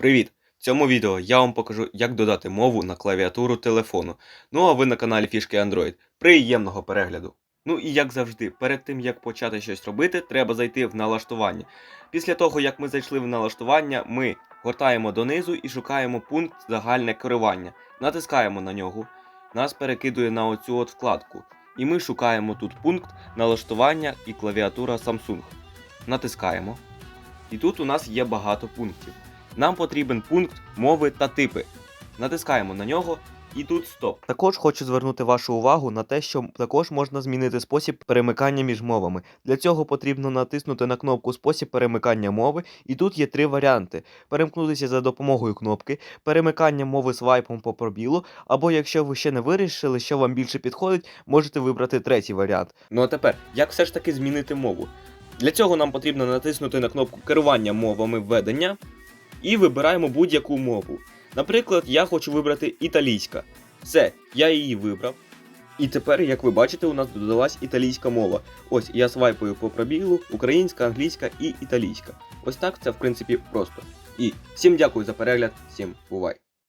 Привіт! В цьому відео я вам покажу, як додати мову на клавіатуру телефону. Ну а ви на каналі Фішки Android. Приємного перегляду! Ну і як завжди, перед тим як почати щось робити, треба зайти в налаштування. Після того, як ми зайшли в налаштування, ми гортаємо донизу і шукаємо пункт загальне керування. Натискаємо на нього, нас перекидує на оцю от вкладку. І ми шукаємо тут пункт налаштування і клавіатура Samsung. Натискаємо. І тут у нас є багато пунктів. Нам потрібен пункт мови та типи. Натискаємо на нього. І тут стоп. Також хочу звернути вашу увагу на те, що також можна змінити спосіб перемикання між мовами. Для цього потрібно натиснути на кнопку Спосіб перемикання мови, і тут є три варіанти: перемкнутися за допомогою кнопки, перемикання мови свайпом по пробілу, або якщо ви ще не вирішили, що вам більше підходить, можете вибрати третій варіант. Ну а тепер, як все ж таки змінити мову? Для цього нам потрібно натиснути на кнопку керування мовами введення і вибираємо будь-яку мову. Наприклад, я хочу вибрати італійська. Все, я її вибрав. І тепер, як ви бачите, у нас додалась італійська мова. Ось я свайпаю по пробілу, українська, англійська і італійська. Ось так це в принципі просто. І всім дякую за перегляд, всім бувай!